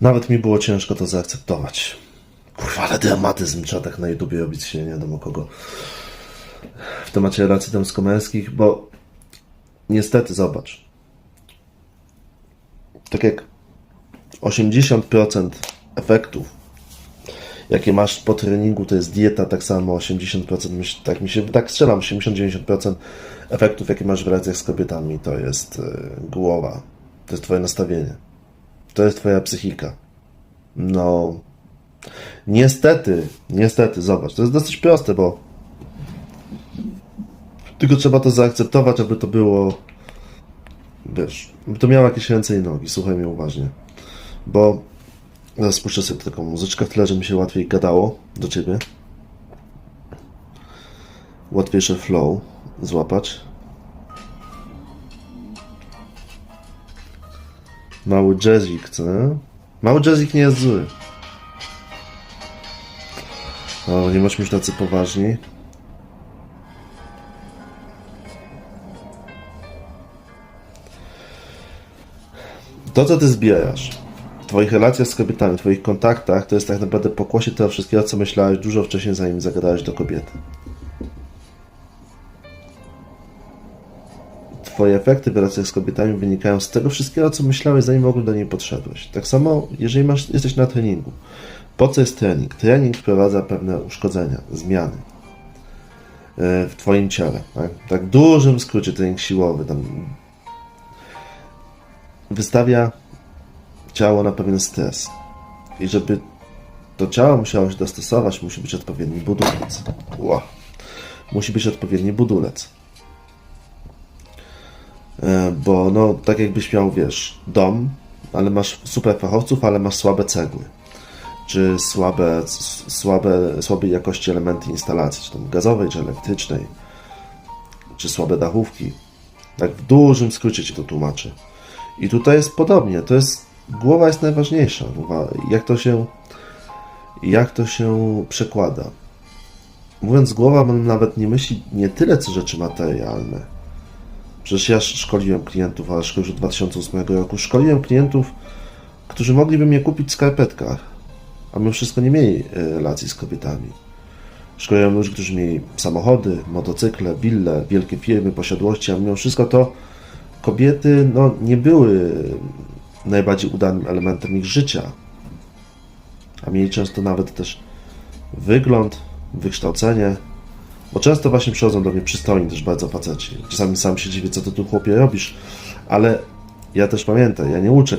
Nawet mi było ciężko to zaakceptować. Kurwa, ale dramatyzm trzeba tak na YouTubie robić się nie wiadomo kogo. W temacie relacji damsko-męskich, bo niestety zobacz. Tak jak 80% efektów, jakie masz po treningu, to jest dieta, tak samo 80%, myśl, tak mi się, tak strzelam, 80-90% efektów, jakie masz w relacjach z kobietami, to jest y, głowa, to jest twoje nastawienie, to jest twoja psychika. No, niestety, niestety, zobacz, to jest dosyć proste, bo tylko trzeba to zaakceptować, aby to było, wiesz, aby to miało jakieś ręce i nogi, słuchaj mnie uważnie, bo Zaraz spuszczę sobie taką muzyczkę w tle, żeby mi się łatwiej gadało do ciebie. Łatwiejsze flow złapać. Mały jazzik, co? Mały jazzik nie jest zły. O, nie bądźmy już tacy poważni. To, co ty zbierasz w twoich relacjach z kobietami, w twoich kontaktach, to jest tak naprawdę pokłosie tego wszystkiego, co myślałeś dużo wcześniej, zanim zagadałeś do kobiety. Twoje efekty w relacjach z kobietami wynikają z tego wszystkiego, co myślałeś, zanim w ogóle do niej podszedłeś. Tak samo, jeżeli masz, jesteś na treningu. Po co jest trening? Trening wprowadza pewne uszkodzenia, zmiany e, w twoim ciele. Tak, tak dużym skrócie trening siłowy tam wystawia ciało na pewien stres. I żeby to ciało musiało się dostosować, musi być odpowiedni budulec. Musi być odpowiedni budulec. E, Bo no, tak jakbyś miał, wiesz, dom, ale masz super fachowców, ale masz słabe cegły. Czy słabe, słabe, słabej jakości elementy instalacji, czy tam gazowej, czy elektrycznej, czy słabe dachówki. Tak w dużym skrócie ci to tłumaczę. I tutaj jest podobnie. To jest głowa jest najważniejsza. Jak to się jak to się przekłada? Mówiąc głowa, mam nawet nie myśli nie tyle co rzeczy materialne. Przecież ja szkoliłem klientów, ale już od 2008 roku. Szkoliłem klientów, którzy mogliby mnie kupić w skarpetkach, a mimo wszystko nie mieli e, relacji z kobietami. Szkoliłem ludzi, którzy mieli samochody, motocykle, wille, wielkie firmy, posiadłości, a mimo wszystko to kobiety no, nie były najbardziej udanym elementem ich życia. A mieli często nawet też wygląd, wykształcenie, bo często właśnie przychodzą do mnie przystojni też bardzo faceci. Czasami sam się dziwię, co ty tu chłopie robisz, ale ja też pamiętam, ja nie uczę